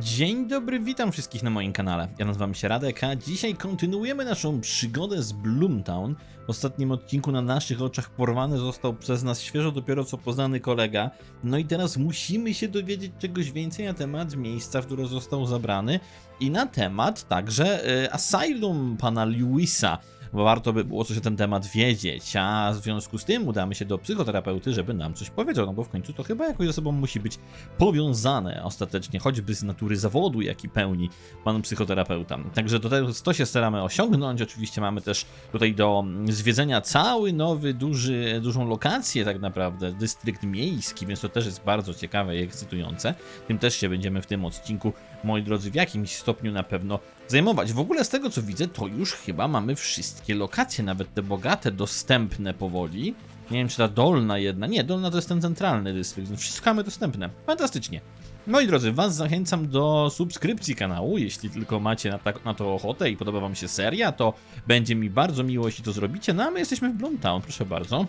Dzień dobry, witam wszystkich na moim kanale. Ja nazywam się Radek, a dzisiaj kontynuujemy naszą przygodę z Bloomtown. W ostatnim odcinku na naszych oczach porwany został przez nas świeżo dopiero co poznany kolega. No i teraz musimy się dowiedzieć czegoś więcej na temat miejsca, w które został zabrany i na temat także e, Asylum pana Lewisa bo warto by było coś na ten temat wiedzieć, a w związku z tym udamy się do psychoterapeuty, żeby nam coś powiedział, no bo w końcu to chyba jakoś ze sobą musi być powiązane ostatecznie, choćby z natury zawodu, jaki pełni pan psychoterapeuta. Także to, to się staramy osiągnąć, oczywiście mamy też tutaj do zwiedzenia cały nowy, duży, dużą lokację tak naprawdę, dystrykt miejski, więc to też jest bardzo ciekawe i ekscytujące. Tym też się będziemy w tym odcinku, moi drodzy, w jakimś stopniu na pewno zajmować. W ogóle z tego co widzę, to już chyba mamy wszystkie lokacje, nawet te bogate, dostępne powoli. Nie wiem, czy ta dolna jedna. Nie, dolna to jest ten centralny dystrykt. Wszystko mamy dostępne. Fantastycznie. Moi drodzy, Was zachęcam do subskrypcji kanału, jeśli tylko macie na, tak, na to ochotę i podoba Wam się seria, to będzie mi bardzo miło, jeśli to zrobicie. No a my jesteśmy w Bloomtown, proszę bardzo.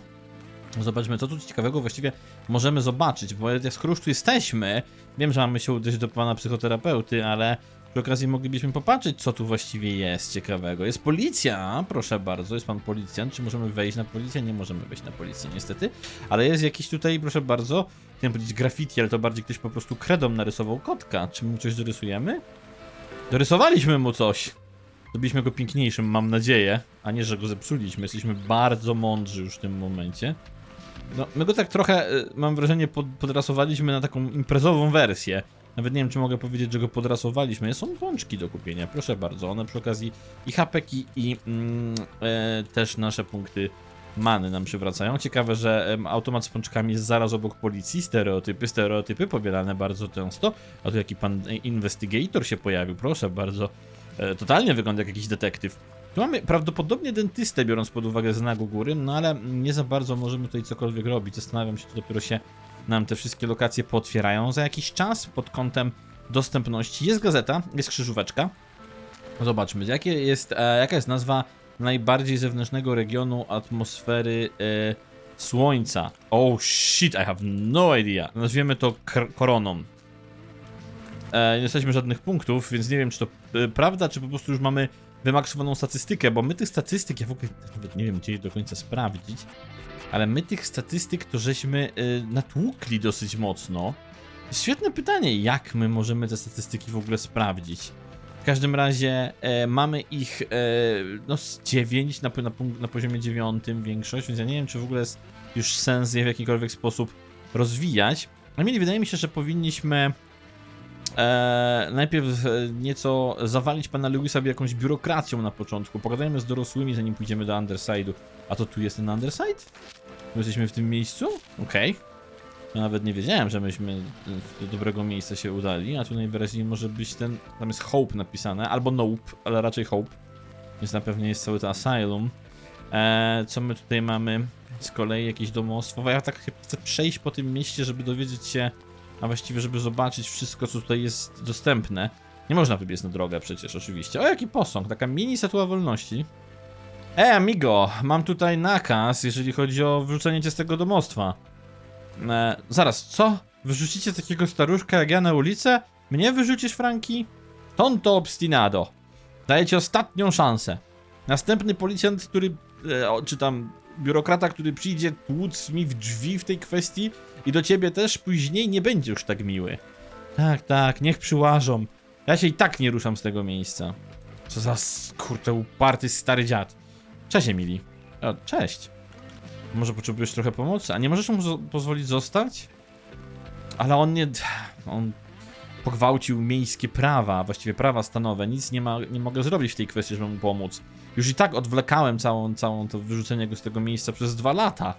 Zobaczmy, co tu ciekawego właściwie możemy zobaczyć, bo jak skoro już tu jesteśmy, wiem, że mamy się udać do pana psychoterapeuty, ale przy okazji moglibyśmy popatrzeć, co tu właściwie jest ciekawego. Jest policja, proszę bardzo, jest pan policjant. Czy możemy wejść na policję? Nie możemy wejść na policję, niestety. Ale jest jakiś tutaj, proszę bardzo, chciałem powiedzieć graffiti, ale to bardziej ktoś po prostu kredą narysował kotka. Czy mu coś dorysujemy? Dorysowaliśmy mu coś. Zrobiliśmy go piękniejszym, mam nadzieję, a nie, że go zepsuliśmy. Jesteśmy bardzo mądrzy już w tym momencie. No, my go tak trochę, y, mam wrażenie, pod, podrasowaliśmy na taką imprezową wersję. Nawet nie wiem, czy mogę powiedzieć, że go podrasowaliśmy. Są pączki do kupienia, proszę bardzo. One przy okazji i hapeki, i mm, e, też nasze punkty many nam przywracają. Ciekawe, że automat z pączkami jest zaraz obok policji. Stereotypy, stereotypy powielane bardzo często. A tu jaki pan e, investigator się pojawił, proszę bardzo. E, totalnie wygląda jak jakiś detektyw. Tu mamy prawdopodobnie dentystę, biorąc pod uwagę znak u góry, no ale nie za bardzo możemy tutaj cokolwiek robić. Zastanawiam się, czy dopiero się nam te wszystkie lokacje potwierają za jakiś czas pod kątem dostępności. Jest gazeta, jest krzyżóweczka. Zobaczmy, jakie jest, e, jaka jest nazwa najbardziej zewnętrznego regionu atmosfery e, Słońca. Oh shit, I have no idea. Nazwiemy to koroną. E, nie jesteśmy żadnych punktów, więc nie wiem, czy to e, prawda, czy po prostu już mamy wymaksowaną statystykę, bo my tych statystyk, ja w ogóle nawet nie wiem, gdzie je do końca sprawdzić, ale my tych statystyk to żeśmy y, natłukli dosyć mocno. Świetne pytanie, jak my możemy te statystyki w ogóle sprawdzić? W każdym razie e, mamy ich e, no z 9 na, na, na poziomie 9 większość, więc ja nie wiem, czy w ogóle jest już sens je w jakikolwiek sposób rozwijać. A mieli wydaje mi się, że powinniśmy e, najpierw e, nieco zawalić pana Lewisa jakąś biurokracją na początku. Pogadajmy z dorosłymi, zanim pójdziemy do Underside'u. A to tu jest ten Underside? My jesteśmy w tym miejscu? Okej. Ja nawet nie wiedziałem, że myśmy do dobrego miejsca się udali, a tu najwyraźniej może być ten, tam jest Hope napisane, albo Nope, ale raczej Hope. Więc na pewno jest cały to Asylum. Eee, co my tutaj mamy? Z kolei jakieś domostwo. Ja tak chcę przejść po tym mieście, żeby dowiedzieć się, a właściwie żeby zobaczyć wszystko, co tutaj jest dostępne. Nie można wybiec na drogę przecież, oczywiście. O, jaki posąg, taka mini statua wolności. E, amigo, mam tutaj nakaz, jeżeli chodzi o wyrzucenie cię z tego domostwa. E, zaraz, co? Wyrzucicie takiego staruszka jak ja na ulicę? Mnie wyrzucisz, Franki? Tonto obstinado. Daję ci ostatnią szansę. Następny policjant, który, e, czy tam biurokrata, który przyjdzie tłuc mi w drzwi w tej kwestii i do ciebie też później nie będzie już tak miły. Tak, tak, niech przyłażą. Ja się i tak nie ruszam z tego miejsca. Co za kurczę uparty stary dziad. Cześć Emili. O, cześć. Może potrzebujesz trochę pomocy? A nie możesz mu pozwolić zostać? Ale on nie... On pogwałcił miejskie prawa, właściwie prawa stanowe. Nic nie, ma, nie mogę zrobić w tej kwestii, żeby mu pomóc. Już i tak odwlekałem całą, całą to wyrzucenie go z tego miejsca przez dwa lata.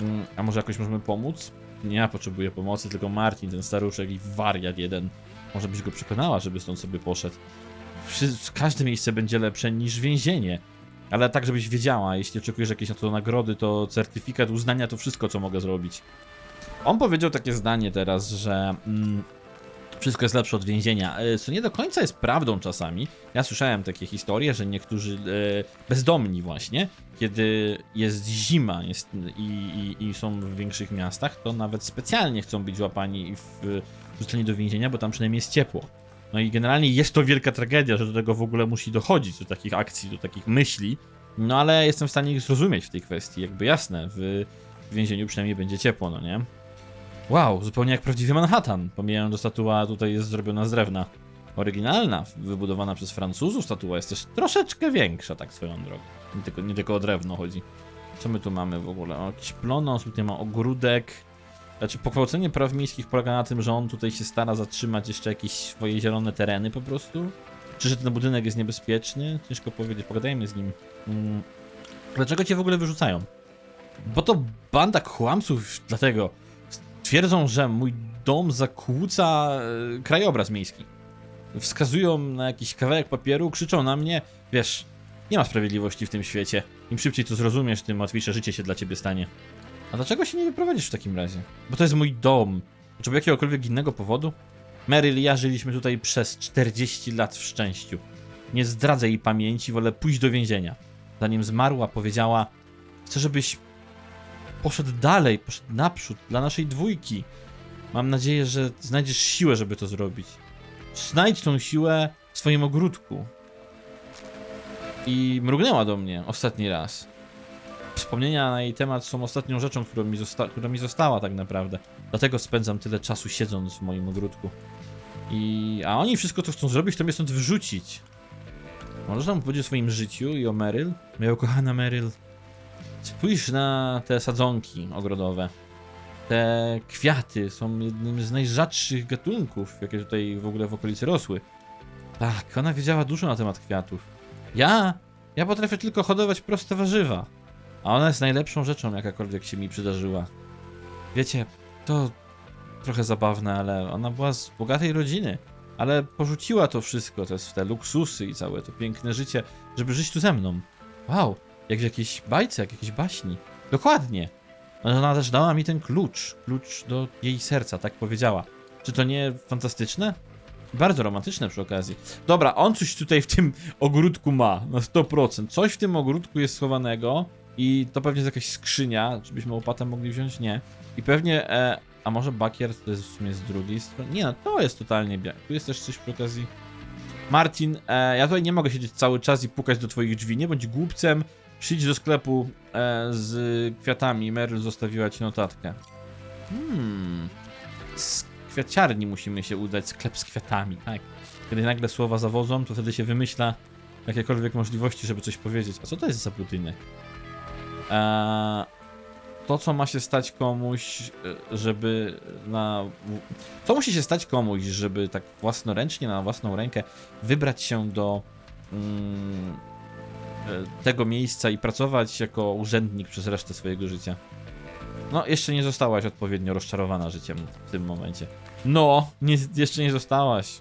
Mm, A może jakoś możemy pomóc? Nie ja potrzebuję pomocy, tylko Martin, ten staruszek i wariat jeden. Może byś go przekonała, żeby stąd sobie poszedł. Każde miejsce będzie lepsze niż więzienie. Ale tak, żebyś wiedziała, jeśli oczekujesz jakieś na to nagrody, to certyfikat uznania to wszystko, co mogę zrobić. On powiedział takie zdanie teraz, że mm, wszystko jest lepsze od więzienia, e, co nie do końca jest prawdą czasami. Ja słyszałem takie historie, że niektórzy e, bezdomni właśnie, kiedy jest zima jest, i, i, i są w większych miastach, to nawet specjalnie chcą być złapani w rzuceni do więzienia, bo tam przynajmniej jest ciepło. No i generalnie jest to wielka tragedia, że do tego w ogóle musi dochodzić, do takich akcji, do takich myśli. No ale jestem w stanie ich zrozumieć w tej kwestii. Jakby jasne, w więzieniu przynajmniej będzie ciepło, no nie? Wow, zupełnie jak prawdziwy Manhattan. Pomijając, że statua tutaj jest zrobiona z drewna. Oryginalna, wybudowana przez Francuzów statua jest też troszeczkę większa, tak swoją drogą. Nie tylko, nie tylko o drewno chodzi. Co my tu mamy w ogóle? O, jakiś plonos, tutaj ma ogródek. Znaczy, pogwałcenie praw miejskich polega na tym, że on tutaj się stara zatrzymać jeszcze jakieś swoje zielone tereny po prostu. Czy że ten budynek jest niebezpieczny? Ciężko powiedzieć, pogadajmy z nim. Mm. Dlaczego cię w ogóle wyrzucają? Bo to banda kłamców, dlatego twierdzą, że mój dom zakłóca e, krajobraz miejski. Wskazują na jakiś kawałek papieru, krzyczą na mnie, wiesz, nie ma sprawiedliwości w tym świecie. Im szybciej to zrozumiesz, tym łatwiejsze życie się dla ciebie stanie. A dlaczego się nie wyprowadzisz w takim razie? Bo to jest mój dom. Potrzebuję jakiegokolwiek innego powodu? Meryl i ja żyliśmy tutaj przez 40 lat w szczęściu. Nie zdradzę jej pamięci, wolę pójść do więzienia. Zanim zmarła, powiedziała: Chcę, żebyś poszedł dalej, poszedł naprzód dla naszej dwójki. Mam nadzieję, że znajdziesz siłę, żeby to zrobić. Znajdź tą siłę w swoim ogródku. I mrugnęła do mnie ostatni raz. Wspomnienia na jej temat są ostatnią rzeczą, którą mi, zosta która mi została tak naprawdę. Dlatego spędzam tyle czasu siedząc w moim ogródku. I... A oni wszystko, co chcą zrobić, to mnie stąd wyrzucić. Możesz nam powiedzieć o swoim życiu i o Meryl? Moja ukochana Meryl. Spójrz na te sadzonki ogrodowe. Te kwiaty są jednym z najrzadszych gatunków, jakie tutaj w ogóle w okolicy rosły. Tak, ona wiedziała dużo na temat kwiatów. Ja? Ja potrafię tylko hodować proste warzywa. A ona jest najlepszą rzeczą, jakakolwiek się mi przydarzyła. Wiecie, to trochę zabawne, ale ona była z bogatej rodziny. Ale porzuciła to wszystko, te, te luksusy i całe to piękne życie, żeby żyć tu ze mną. Wow, jak w jakiejś bajce, jak w jakiejś baśni. Dokładnie. Ona też dała mi ten klucz. Klucz do jej serca, tak powiedziała. Czy to nie fantastyczne? Bardzo romantyczne przy okazji. Dobra, on coś tutaj w tym ogródku ma, na 100%. Coś w tym ogródku jest schowanego i to pewnie jest jakaś skrzynia. Czy byśmy łopatę mogli wziąć? Nie. I pewnie, e, a może bakier to jest w sumie z drugiej strony? Nie, no to jest totalnie białe. Tu jest też coś przy okazji. Martin, e, ja tutaj nie mogę siedzieć cały czas i pukać do twoich drzwi. Nie bądź głupcem. Przyjdź do sklepu e, z kwiatami. Meryl zostawiła ci notatkę. Hmm. Z kwiaciarni musimy się udać. Sklep z kwiatami, tak. Kiedy nagle słowa zawodzą, to wtedy się wymyśla jakiekolwiek możliwości, żeby coś powiedzieć. A co to jest za budynek? To, co ma się stać komuś, e, żeby na. Co musi się stać komuś, żeby tak własnoręcznie, na własną rękę wybrać się do mm, e, tego miejsca i pracować jako urzędnik przez resztę swojego życia? No, jeszcze nie zostałaś odpowiednio rozczarowana życiem w tym momencie. No, nie, jeszcze nie zostałaś.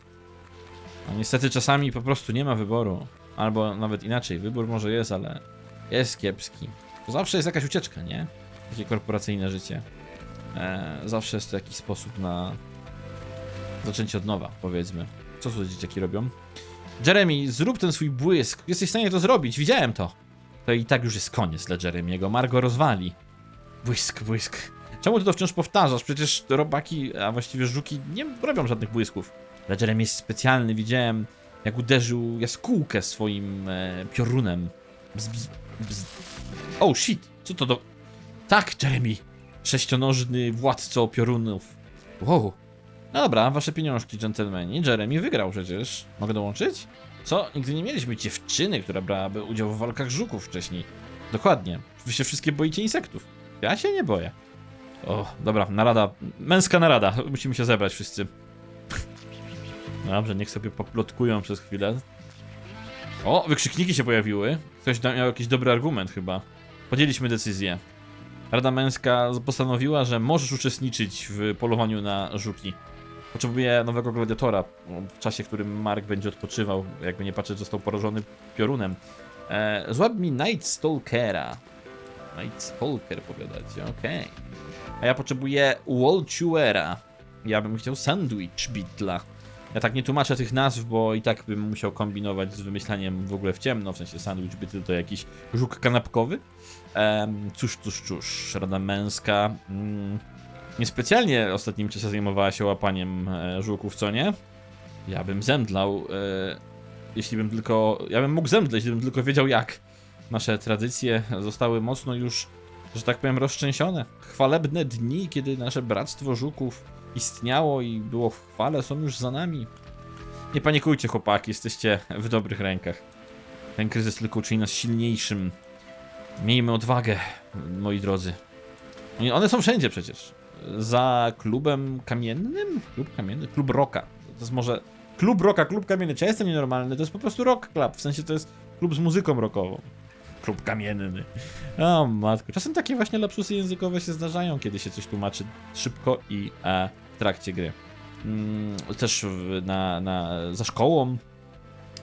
No, niestety czasami po prostu nie ma wyboru. Albo nawet inaczej, wybór może jest, ale jest kiepski. Zawsze jest jakaś ucieczka, nie? Takie korporacyjne życie. E, zawsze jest to jakiś sposób na zaczęcie od nowa, powiedzmy. Co tu dzieciaki robią? Jeremy, zrób ten swój błysk. Jesteś w stanie to zrobić, widziałem to. To i tak już jest koniec dla Jeremiego. Margo rozwali. Błysk, błysk. Czemu ty to wciąż powtarzasz? Przecież robaki, a właściwie żuki nie robią żadnych błysków. Dla Jeremy jest specjalny. Widziałem, jak uderzył jaskółkę swoim e, piorunem. Bzz, bzz, bzz. Oh shit, co to do... Tak, Jeremy. Sześcionożny władco piorunów. Wow. No dobra, wasze pieniążki, dżentelmeni. Jeremy wygrał przecież. Mogę dołączyć? Co? Nigdy nie mieliśmy dziewczyny, która brałaby udział w walkach żuków wcześniej. Dokładnie. Wy się wszystkie boicie insektów. Ja się nie boję. O, dobra, narada. Męska narada. Musimy się zebrać wszyscy. Dobrze, niech sobie poplotkują przez chwilę. O, wykrzykniki się pojawiły. Ktoś miał jakiś dobry argument chyba. Podjęliśmy decyzję. Rada Męska postanowiła, że możesz uczestniczyć w polowaniu na żuki. Potrzebuję nowego gladiatora w czasie, którym Mark będzie odpoczywał. Jakby nie patrzeć, został porażony piorunem. E, złap mi Night Stalkera. Night Stalker powiadacie, okej. A ja potrzebuję Waltuera. Ja bym chciał Sandwich Beetla. Ja tak nie tłumaczę tych nazw, bo i tak bym musiał kombinować z wymyślaniem w ogóle w ciemno, w sensie Sandwich Beetle to jakiś żuk kanapkowy. Cóż, cóż, cóż, Rada Męska. Mm, niespecjalnie ostatnim czasie zajmowała się łapaniem e, żółków, co nie? Ja bym zemdlał, e, jeśli bym tylko... Ja bym mógł zemdleć, gdybym tylko wiedział jak. Nasze tradycje zostały mocno już, że tak powiem, rozczęsione. Chwalebne dni, kiedy nasze bractwo żuków istniało i było w chwale, są już za nami. Nie panikujcie, chłopaki, jesteście w dobrych rękach. Ten kryzys tylko uczyni nas silniejszym. Miejmy odwagę, moi drodzy. I One są wszędzie przecież. Za klubem kamiennym? Klub kamienny? Klub Roka. To jest może... Klub Roka, klub kamienny. Czy ja jestem nienormalny? To jest po prostu rock club. W sensie to jest klub z muzyką rockową. Klub kamienny. O matko. Czasem takie właśnie lapsusy językowe się zdarzają, kiedy się coś tłumaczy szybko i e, trakcie gry. Mm, też na, na, za szkołą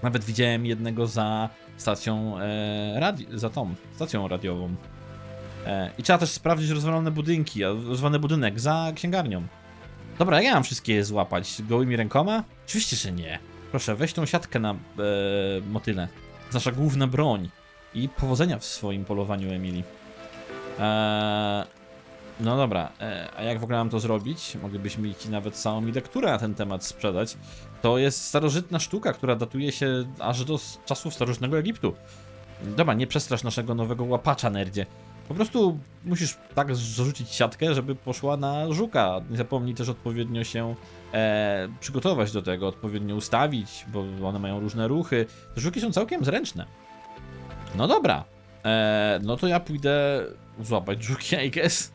nawet widziałem jednego za stacją e, za tą stacją radiową. E, I trzeba też sprawdzić rozwalone budynki, rozwalony budynek za księgarnią. Dobra, ja mam wszystkie złapać? Gołymi rękoma? Oczywiście, że nie. Proszę, weź tą siatkę na e, motyle. Nasza główna broń. I powodzenia w swoim polowaniu, Emily. Eee, no dobra, e, a jak w ogóle mam to zrobić? Moglibyśmy ci nawet całą mi lekturę na ten temat sprzedać. To jest starożytna sztuka, która datuje się aż do czasów starożytnego Egiptu. Dobra, nie przestrasz naszego nowego łapacza, nerdzie. Po prostu musisz tak zarzucić siatkę, żeby poszła na żuka. Nie zapomnij też odpowiednio się e, przygotować do tego, odpowiednio ustawić, bo one mają różne ruchy. Te żuki są całkiem zręczne. No dobra, e, no to ja pójdę złapać żuki, I guess.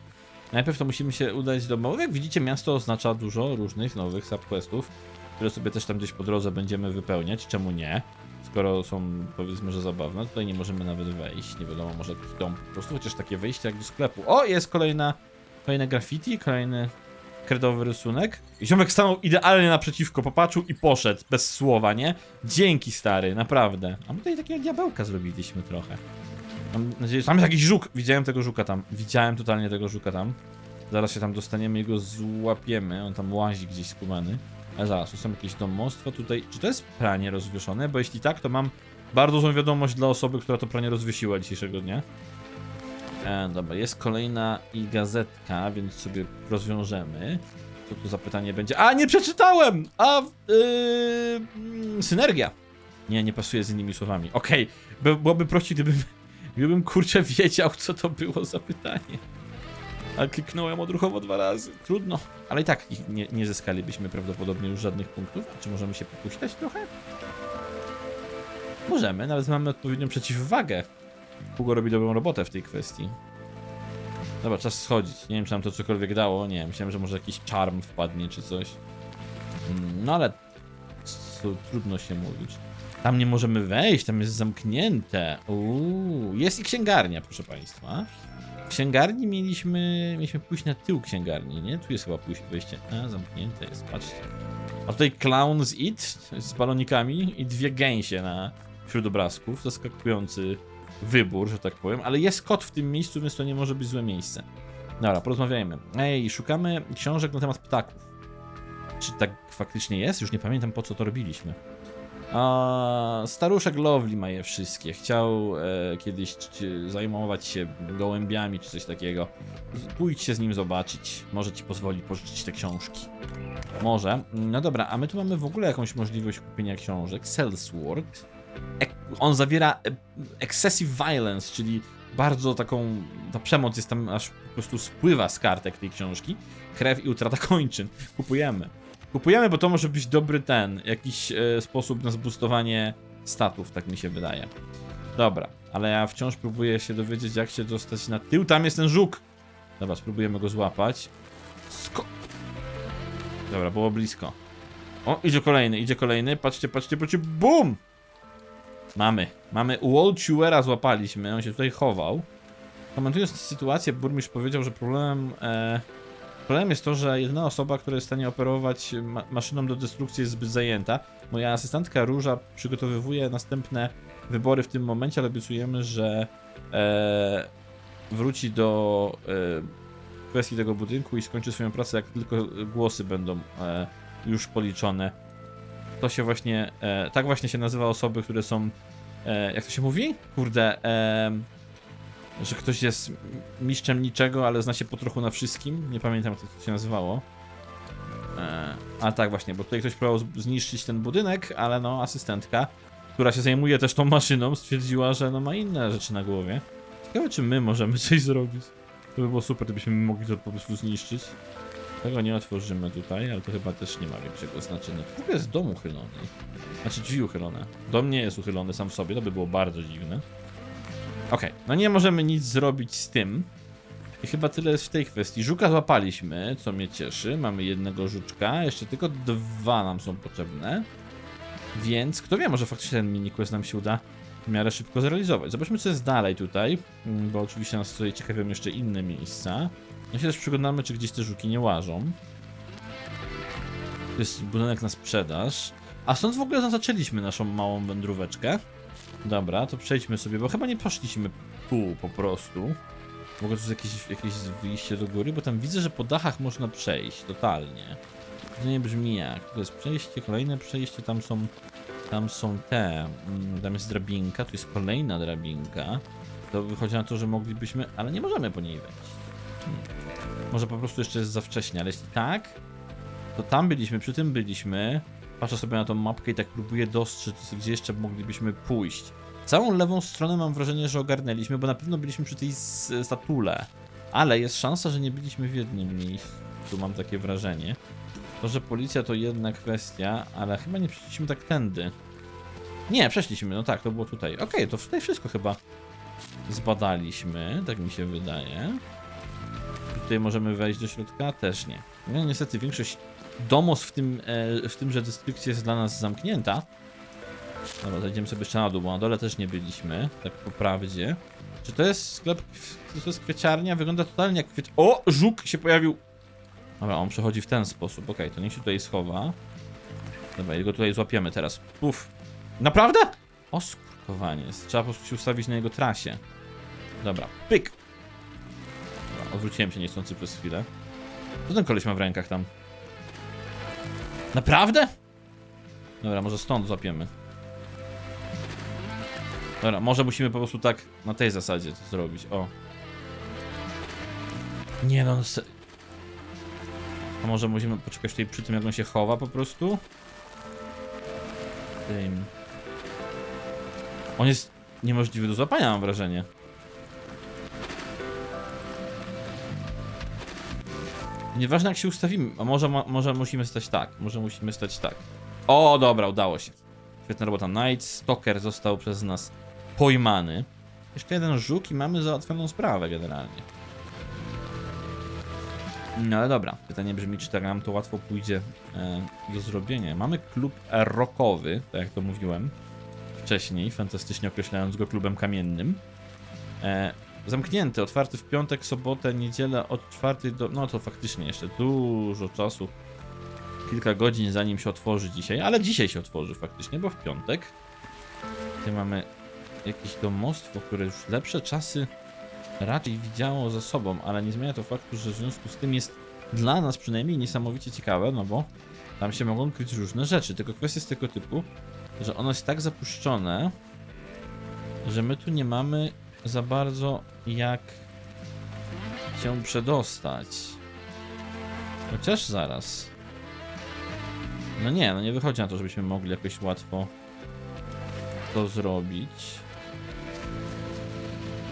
Najpierw to musimy się udać do małego. Jak widzicie, miasto oznacza dużo różnych nowych subquestów, które sobie też tam gdzieś po drodze będziemy wypełniać. Czemu nie? Skoro są, powiedzmy, że zabawne. Tutaj nie możemy nawet wejść. Nie wiadomo, może jakiś dom po prostu, chociaż takie wejście jak do sklepu. O, jest kolejna, kolejne graffiti, kolejny kredowy rysunek. Ziomek stanął idealnie naprzeciwko, popatrzył i poszedł, bez słowa, nie? Dzięki, stary, naprawdę. A my tutaj takiego diabełka zrobiliśmy trochę. Mam nadzieję, że tam jest jakiś żuk. Widziałem tego żuka tam. Widziałem totalnie tego żuka tam. Zaraz się tam dostaniemy i go złapiemy. On tam łazi gdzieś skumany. Ale zaraz, tu są jakieś domostwa tutaj. Czy to jest pranie rozwieszone? Bo jeśli tak, to mam bardzo złą wiadomość dla osoby, która to pranie rozwiesiła dzisiejszego dnia. E, dobra, jest kolejna i gazetka, więc sobie rozwiążemy. Co tu za pytanie będzie? A, nie przeczytałem! A, yy, synergia. Nie, nie pasuje z innymi słowami. Okej, by, byłoby prościej, gdybym, gdybym kurczę wiedział, co to było za pytanie. Ale kliknąłem odruchowo dwa razy. Trudno. Ale i tak nie, nie zyskalibyśmy prawdopodobnie już żadnych punktów. Czy możemy się popuścić trochę? Możemy, nawet mamy odpowiednią przeciwwagę. Hugo robi dobrą robotę w tej kwestii. Dobra, czas schodzić. Nie wiem, czy nam to cokolwiek dało. Nie, myślałem, że może jakiś charm wpadnie, czy coś. Mm, No ale... Trudno się mówić. Tam nie możemy wejść, tam jest zamknięte. Uuu, jest i księgarnia, proszę państwa. W księgarni mieliśmy, mieliśmy pójść na tył księgarni, nie? Tu jest chyba pójść, wejście. A, zamknięte jest, patrzcie. A tutaj clown z It z balonikami i dwie gęsie na wśród obrazków. Zaskakujący wybór, że tak powiem. Ale jest kot w tym miejscu, więc to nie może być złe miejsce. Dobra, porozmawiajmy. Ej, szukamy książek na temat ptaków. Czy tak faktycznie jest? Już nie pamiętam po co to robiliśmy. A, staruszek Lovely ma je wszystkie. Chciał e, kiedyś c- zajmować się gołębiami czy coś takiego. Pójdź się z nim zobaczyć. Może ci pozwoli pożyczyć te książki. Może. No dobra, a my tu mamy w ogóle jakąś możliwość kupienia książek. Sellsword. Ek on zawiera e, excessive violence, czyli bardzo taką. Ta przemoc jest tam aż po prostu spływa z kartek tej książki. Krew i utrata kończyn. Kupujemy. Kupujemy, bo to może być dobry ten, jakiś e, sposób na zboostowanie statów, tak mi się wydaje. Dobra, ale ja wciąż próbuję się dowiedzieć, jak się dostać na tył. Tam jest ten żuk! Dobra, spróbujemy go złapać. Sko Dobra, było blisko. O, idzie kolejny, idzie kolejny. Patrzcie, patrzcie, patrzcie. BUM! Mamy. Mamy Wall Chewera złapaliśmy. On się tutaj chował. Komentując tę sytuację, burmistrz powiedział, że problemem, e, problemem jest to, że jedyna osoba, która jest w stanie operować ma maszyną do destrukcji jest zbyt zajęta. Moja asystentka Róża przygotowywuje następne wybory w tym momencie, ale obiecujemy, że e, wróci do e, kwestii tego budynku i skończy swoją pracę, jak tylko głosy będą e, już policzone. To się właśnie, e, tak właśnie się nazywa osoby, które są, e, jak to się mówi? Kurde, e, że ktoś jest mistrzem niczego, ale zna się po trochu na wszystkim. Nie pamiętam, jak to się nazywało. E, a tak właśnie, bo tutaj ktoś próbował zniszczyć ten budynek, ale no, asystentka, która się zajmuje też tą maszyną, stwierdziła, że no ma inne rzeczy na głowie. Ciekawe, czy my możemy coś zrobić. To by było super, gdybyśmy mogli to po prostu zniszczyć. Tego nie otworzymy tutaj, ale to chyba też nie ma większego znaczenia. Ogóle jest dom uchylony. Znaczy drzwi uchylone. Dom nie jest uchylony sam w sobie, to by było bardzo dziwne. Okej, no nie możemy nic zrobić z tym. I chyba tyle jest w tej kwestii. Żuka złapaliśmy, co mnie cieszy. Mamy jednego żuczka, jeszcze tylko dwa nam są potrzebne. Więc kto wie, może faktycznie ten mini quest nam się uda w miarę szybko zrealizować. Zobaczmy, co jest dalej tutaj, mm, bo oczywiście nas tutaj ciekawią jeszcze inne miejsca. Ja się też przyglądamy, czy gdzieś te żuki nie łażą. To jest budynek na sprzedaż. A stąd w ogóle zaczęliśmy naszą małą wędróweczkę. Dobra, to przejdźmy sobie, bo chyba nie poszliśmy tu po prostu. Ogóle tu jakieś, jakieś wyjście do góry, bo tam widzę, że po dachach można przejść, totalnie. To nie brzmi jak. To jest przejście, kolejne przejście, tam są, tam są te, mm, tam jest drabinka, tu jest kolejna drabinka. To wychodzi na to, że moglibyśmy, ale nie możemy po niej wejść. Hmm. Może po prostu jeszcze jest za wcześnie, ale jeśli tak, to tam byliśmy, przy tym byliśmy. Patrzę sobie na tą mapkę i tak próbuję dostrzec, gdzie jeszcze moglibyśmy pójść. Całą lewą stronę mam wrażenie, że ogarnęliśmy, bo na pewno byliśmy przy tej statule. Ale jest szansa, że nie byliśmy w jednym miejscu. Tu mam takie wrażenie. To, że policja to jedna kwestia, ale chyba nie przeszliśmy tak tędy. Nie, przeszliśmy, no tak, to było tutaj. Okej, to tutaj wszystko chyba zbadaliśmy, tak mi się wydaje. Tutaj możemy wejść do środka? Też nie. No niestety większość domostw w, tym, e, w tymże jest dla nas zamknięta. Dobra, zejdziemy sobie jeszcze na dół, bo na dole też nie byliśmy, tak po prawdzie. Czy to jest sklep, czy to jest kwieciarnia? Wygląda totalnie jak. O! Żuk się pojawił! Dobra, on przechodzi w ten sposób, okej, to niech się tutaj schowa. Dobra, i go tutaj złapiemy teraz. Puf. Naprawdę? O skurkowaniec. Trzeba po prostu się ustawić na jego trasie. Dobra, pyk! Dobra, odwróciłem się niechcący przez chwilę. Co ten koleś ma w rękach tam? Naprawdę? Dobra, może stąd złapiemy. Dobra, może musimy po prostu tak na tej zasadzie to zrobić. O. Nie no, se... A może musimy poczekać tutaj przy tym, jak on się chowa po prostu? On jest niemożliwy do złapania, mam wrażenie. Nieważne jak się ustawimy, a może, mo- może musimy stać tak, może musimy stać tak. O, dobra, udało się. Świetna robota. Night Stalker został przez nas pojmany. Jeszcze jeden żuk i mamy załatwioną sprawę generalnie. No ale dobra, pytanie brzmi, czy tak nam to łatwo pójdzie e, do zrobienia. Mamy klub rockowy, tak jak to mówiłem wcześniej, fantastycznie określając go klubem kamiennym. E, zamknięty, otwarty w piątek, sobotę, niedzielę od czwartej do... No to faktycznie jeszcze dużo czasu. Kilka godzin zanim się otworzy dzisiaj, ale dzisiaj się otworzy faktycznie, bo w piątek. Tutaj mamy jakieś domostwo, które już lepsze czasy raczej widziało za sobą, ale nie zmienia to faktu, że w związku z tym jest dla nas przynajmniej niesamowicie ciekawe, no bo tam się mogą kryć różne rzeczy. Tylko kwestia jest tego typu, że ono jest tak zapuszczone, że my tu nie mamy za bardzo jak się przedostać. Chociaż zaraz. No nie, no nie wychodzi na to, żebyśmy mogli jakoś łatwo to zrobić.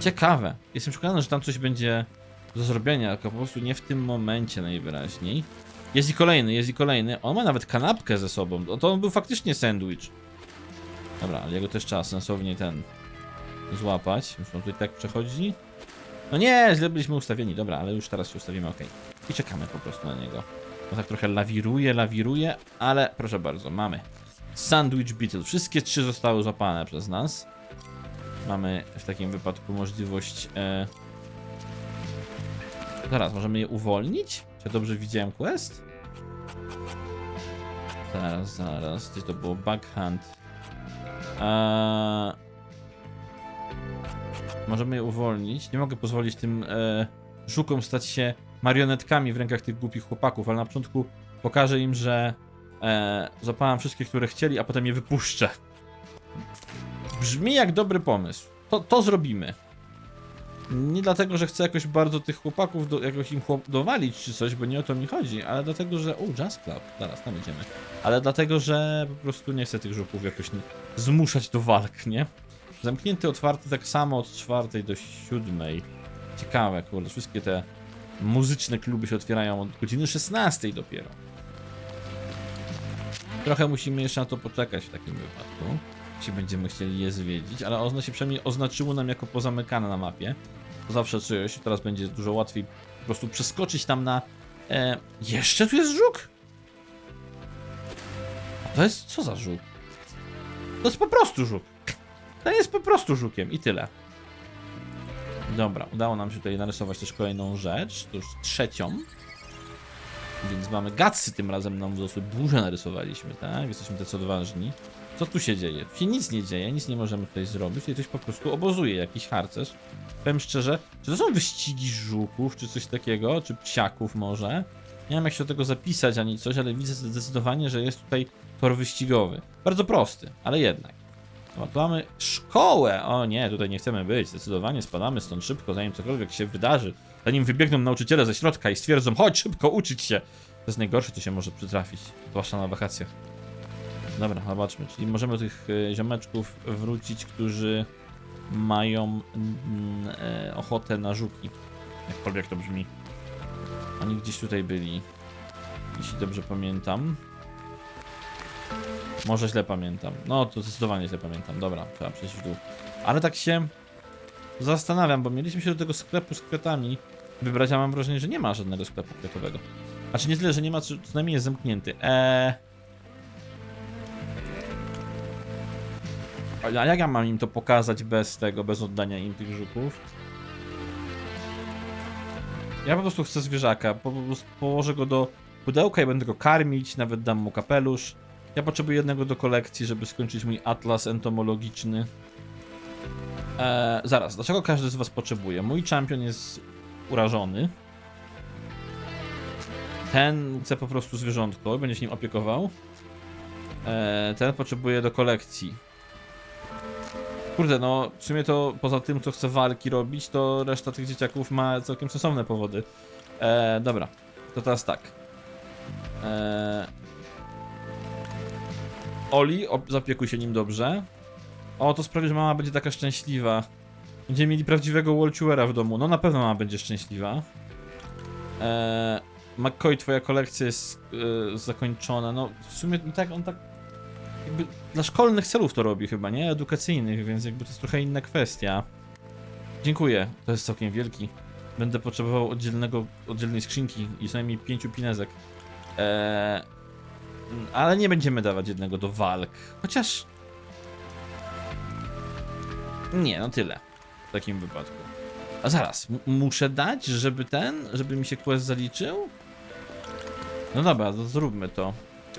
Ciekawe. Jestem przekonany, że tam coś będzie do zrobienia, tylko po prostu nie w tym momencie najwyraźniej. Jest i kolejny, jest i kolejny. On ma nawet kanapkę ze sobą. To on był faktycznie sandwich. Dobra, ale jego też trzeba sensownie ten złapać. On tutaj tak przechodzi. No nie, źle byliśmy ustawieni. Dobra, ale już teraz się ustawimy, ok. I czekamy po prostu na niego. On tak trochę lawiruje, lawiruje, ale proszę bardzo, mamy. Sandwich Beetle. Wszystkie trzy zostały złapane przez nas. Mamy w takim wypadku możliwość... E... Zaraz, możemy je uwolnić? Czy dobrze widziałem quest? Zaraz, zaraz. Gdzie to było? Backhand. Eee... Możemy je uwolnić. Nie mogę pozwolić tym e, żukom stać się marionetkami w rękach tych głupich chłopaków, ale na początku pokażę im, że e, złapałem wszystkie, które chcieli, a potem je wypuszczę. Brzmi jak dobry pomysł. To, to zrobimy. Nie dlatego, że chcę jakoś bardzo tych chłopaków, do, jakoś im chłop dowalić czy coś, bo nie o to mi chodzi, ale dlatego, że... O, Jazz Club, zaraz, tam idziemy. Ale dlatego, że po prostu nie chcę tych żuków jakoś zmuszać do walk, nie? Zamknięty, otwarty tak samo od czwartej do siódmej. Ciekawe, kurde, wszystkie te muzyczne kluby się otwierają od godziny 16 dopiero. Trochę musimy jeszcze na to poczekać w takim wypadku, jeśli będziemy chcieli je zwiedzić, ale ono się przynajmniej oznaczyło nam jako pozamykane na mapie. To zawsze coś, teraz będzie dużo łatwiej po prostu przeskoczyć tam na... E, jeszcze tu jest żuk? To jest... co za żuk? To jest po prostu żuk. Ten jest po prostu żukiem i tyle. Dobra, udało nam się tutaj narysować też kolejną rzecz, to już trzecią. Więc mamy gatsy tym razem nam dosyć burze narysowaliśmy, tak? Jesteśmy tacy odważni. Co tu się dzieje? Tu się nic nie dzieje, nic nie możemy tutaj zrobić, tutaj coś po prostu obozuje, jakiś harcerz. Powiem szczerze, czy to są wyścigi żuków, czy coś takiego, czy psiaków może? Nie wiem jak się do tego zapisać ani coś, ale widzę zdecydowanie, że jest tutaj tor wyścigowy. Bardzo prosty, ale jednak. Mamy szkołę. O nie, tutaj nie chcemy być. Zdecydowanie spadamy stąd szybko, zanim cokolwiek się wydarzy. Zanim wybiegną nauczyciele ze środka i stwierdzą, chodź szybko, uczyć się. To jest najgorsze, co się może przytrafić, zwłaszcza na wakacjach. Dobra, zobaczmy. Czyli możemy do tych e, ziomeczków wrócić, którzy mają mm, e, ochotę na żuki. Jakkolwiek to brzmi. Oni gdzieś tutaj byli. Jeśli dobrze pamiętam. Może źle pamiętam. No, to zdecydowanie źle pamiętam. Dobra, trzeba przejść w dół. Ale tak się zastanawiam, bo mieliśmy się do tego sklepu z kwiatami wybrać, a mam wrażenie, że nie ma żadnego sklepu kwiatowego. A czy nie tyle, że nie ma, co najmniej jest zamknięty. Eee... A jak ja mam im to pokazać bez tego, bez oddania im tych żuków? Ja po prostu chcę zwierzaka, po prostu położę go do pudełka i będę go karmić, nawet dam mu kapelusz. Ja potrzebuję jednego do kolekcji, żeby skończyć mój atlas entomologiczny. Eee, zaraz, dlaczego każdy z was potrzebuje? Mój champion jest urażony. Ten chce po prostu zwierzątko, będzie się nim opiekował. Eee, ten potrzebuje do kolekcji. Kurde, no w sumie to poza tym, kto chce walki robić, to reszta tych dzieciaków ma całkiem sensowne powody. Eee, dobra, to teraz tak. Eee, Oli, zaopiekuj się nim dobrze. O, to sprawi, że mama będzie taka szczęśliwa. Będziemy mieli prawdziwego Walchuera w domu. No na pewno mama będzie szczęśliwa. Eee, McCoy, twoja kolekcja jest e, zakończona. No w sumie tak, on tak jakby dla szkolnych celów to robi chyba, nie? Edukacyjnych, więc jakby to jest trochę inna kwestia. Dziękuję, to jest całkiem wielki. Będę potrzebował oddzielnego, oddzielnej skrzynki i co najmniej pięciu pinezek. Eee, ale nie będziemy dawać jednego do walk. Chociaż... Nie, no tyle. W takim wypadku. A zaraz, muszę dać, żeby ten, żeby mi się quest zaliczył? No dobra, to zróbmy to.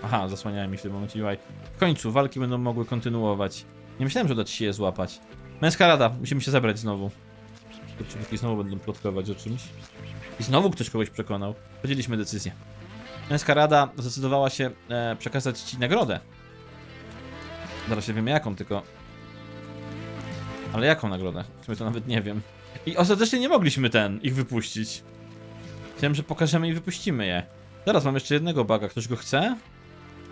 Aha, zasłaniałem mi w tym momencie UI. W końcu, walki będą mogły kontynuować. Nie myślałem, że uda ci się je złapać. Męska rada, musimy się zebrać znowu. Kurczę, znowu będą plotkować o czymś. I znowu ktoś kogoś przekonał. Podjęliśmy decyzję. Męska rada zdecydowała się e, przekazać ci nagrodę. Zaraz się wiemy jaką, tylko... Ale jaką nagrodę? W sumie to nawet nie wiem. I ostatecznie nie mogliśmy ten, ich wypuścić. Chciałem, że pokażemy i wypuścimy je. Zaraz mam jeszcze jednego buga. Ktoś go chce?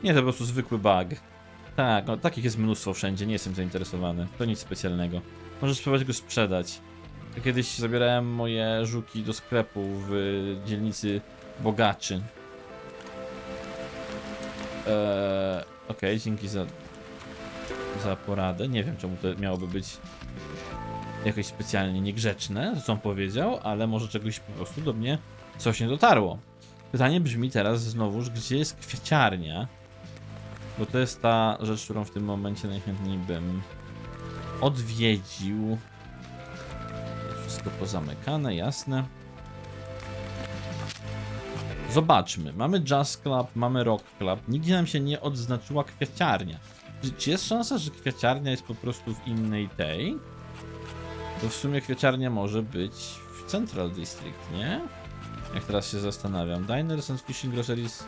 Nie, to po prostu zwykły bug. Tak, no, takich jest mnóstwo wszędzie, nie jestem zainteresowany. To nic specjalnego. Możesz spróbować go sprzedać. Kiedyś zabierałem moje żuki do sklepu w dzielnicy bogaczy. Eee, Okej, dzięki za, za poradę. Nie wiem, czemu to miałoby być jakoś specjalnie niegrzeczne, to co on powiedział, ale może czegoś po prostu do mnie coś nie dotarło. Pytanie brzmi teraz znowuż, gdzie jest kwiaciarnia? Bo to jest ta rzecz, którą w tym momencie najchętniej bym odwiedził. Wszystko pozamykane, jasne. Zobaczmy. Mamy Jazz Club, mamy Rock Club. Nigdzie nam się nie odznaczyła kwiaciarnia. Czy, jest szansa, że kwiaciarnia jest po prostu w innej tej? To w sumie kwiaciarnia może być w Central District, nie? Jak teraz się zastanawiam. Diners and Fishing Groceries.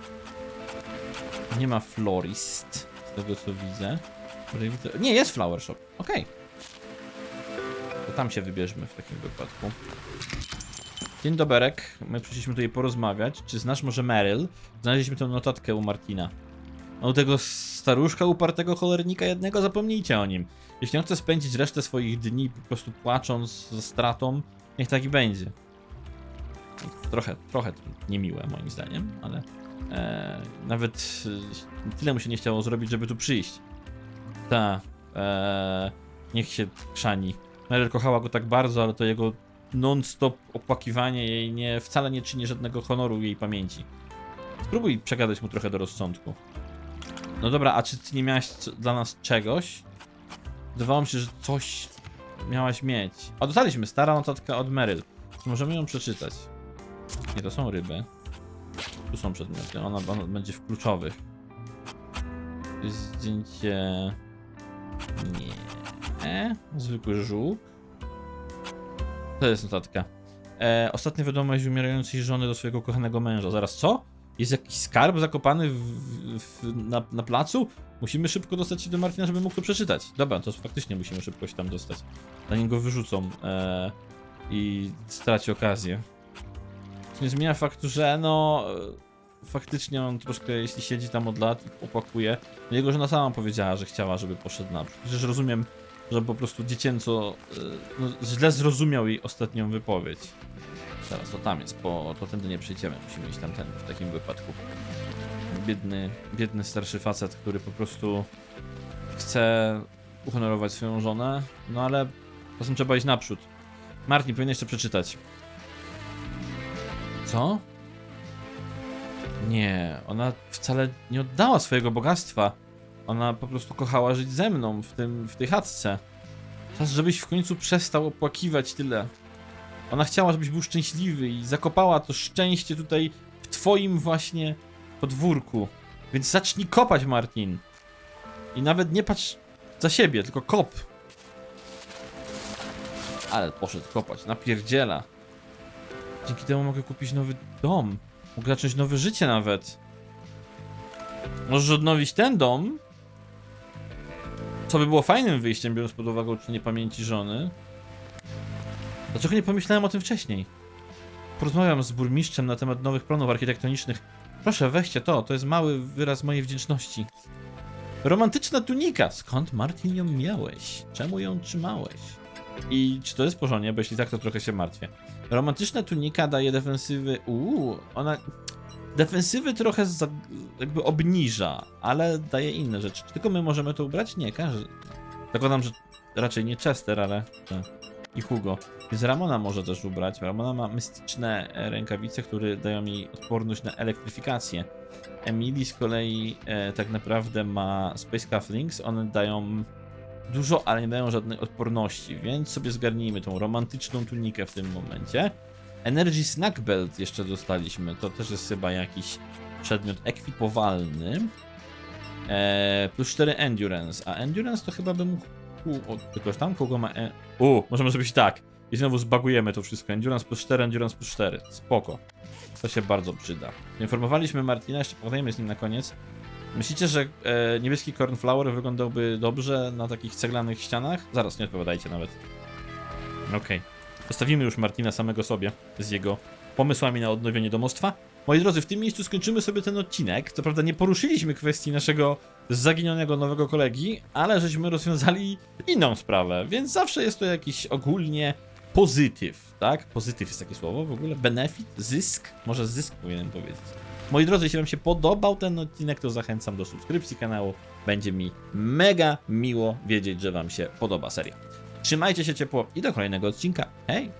Nie ma florist, z tego co widzę. Nie, jest flower shop. Okej. To tam się wybierzmy w takim wypadku. Dzień doberek, my przyszliśmy tutaj porozmawiać. Czy znasz może Meryl? Znaleźliśmy tę notatkę u Martina. U tego staruszka upartego cholernika jednego zapomnijcie o nim. Jeśli on chce spędzić resztę swoich dni po prostu płacząc ze stratą, niech tak i będzie. Trochę, trochę niemiłe moim zdaniem, ale e, nawet e, tyle mu się nie chciało zrobić, żeby tu przyjść. Ta, e, niech się krzani. Meryl kochała go tak bardzo, ale to jego non-stop opłakiwanie jej nie, wcale nie czyni żadnego honoru jej pamięci. Spróbuj przegadać mu trochę do rozsądku. No dobra, a czy ty nie miałaś dla nas czegoś? Wydawało mi się, że coś miałaś mieć. A dostaliśmy stara notatka od Meryl. Czy możemy ją przeczytać? Nie, to są ryby. Tu są przedmioty, ona, ona będzie w kluczowych. To jest zdjęcie... Nie. Zwykły żółk. To jest notatka. E, ostatnia wiadomość umierającej żony do swojego kochanego męża. Zaraz co? Jest jakiś skarb zakopany w, w, na, na placu? Musimy szybko dostać się do Martina, żeby mógł to przeczytać. Dobra, to faktycznie musimy szybko się tam dostać. Zanim go wyrzucą e, i straci okazję. Co nie zmienia faktu, że no... e, Faktycznie on troszkę, jeśli siedzi tam od lat no jego żona sama powiedziała, że chciała, żeby poszedł naprzód. Przecież rozumiem, że po prostu dziecięco e, no, źle zrozumiał jej ostatnią wypowiedź. Teraz to tam jest, bo to tędy nie przejdziemy, musimy iść tamten w takim wypadku. Biedny, biedny starszy facet, który po prostu chce uhonorować swoją żonę, no ale czasem trzeba iść naprzód. Martin, powinien jeszcze przeczytać. Co? Nie, ona wcale nie oddała swojego bogactwa. Ona po prostu kochała żyć ze mną w, tym, w tej chatce. Czas, żebyś w końcu przestał opłakiwać tyle. Ona chciała, żebyś był szczęśliwy i zakopała to szczęście tutaj w twoim właśnie podwórku. Więc zacznij kopać, Martin. I nawet nie patrz za siebie, tylko kop. Ale poszedł kopać, napierdziela. Dzięki temu mogę kupić nowy dom. Mogę zacząć nowe życie nawet. Możesz odnowić ten dom. Co by było fajnym wyjściem, biorąc pod uwagę uczenie pamięci żony. Dlaczego nie pomyślałem o tym wcześniej? Porozmawiam z burmistrzem na temat nowych planów architektonicznych. Proszę, weźcie to, to jest mały wyraz mojej wdzięczności. Romantyczna tunika! Skąd, Martin, ją miałeś? Czemu ją trzymałeś? I czy to jest porządnie, bo jeśli tak, to trochę się martwię. Romantyczna tunika daje defensywy... Uuu, ona... Defensywy trochę za, jakby obniża, ale daje inne rzeczy. Czy tylko my możemy to ubrać? Nie, każdy. Zakładam, że raczej nie Chester, ale... tak. I Hugo. Więc Ramona może też ubrać. Ramona ma mystyczne e, rękawice, które dają jej odporność na elektryfikację. Emily z kolei e, tak naprawdę ma Space Cufflinks. One dają dużo, ale nie dają żadnej odporności, więc sobie zgarnijmy tą romantyczną tunikę w tym momencie. Energy Snack Belt jeszcze dostaliśmy. To też jest chyba jakiś przedmiot ekwipowalny. E, plus 4 Endurance. A Endurance to chyba bym. Tylko że tam kogo ma. E... U, możemy zrobić tak. I znowu zbagujemy to wszystko. Endurance plus 4, Endurance plus 4. Spoko. To się bardzo przyda. Informowaliśmy Martina, jeszcze pogadajmy z nim na koniec. Myślicie, że e, niebieski cornflower wyglądałby dobrze na takich ceglanych ścianach? Zaraz, nie odpowiadajcie nawet. Okej. Zostawimy już Martina samego sobie z jego pomysłami na odnowienie domostwa. Moi drodzy, w tym miejscu skończymy sobie ten odcinek. Co prawda nie poruszyliśmy kwestii naszego zaginionego nowego kolegi, ale żeśmy rozwiązali inną sprawę, więc zawsze jest to jakiś ogólnie pozytyw, tak? Pozytyw jest takie słowo w ogóle? Benefit? Zysk? Może zysk powinienem powiedzieć. Moi drodzy, jeśli wam się podobał ten odcinek, to zachęcam do subskrypcji kanału. Będzie mi mega miło wiedzieć, że wam się podoba seria. Trzymajcie się ciepło i do kolejnego odcinka. Hej!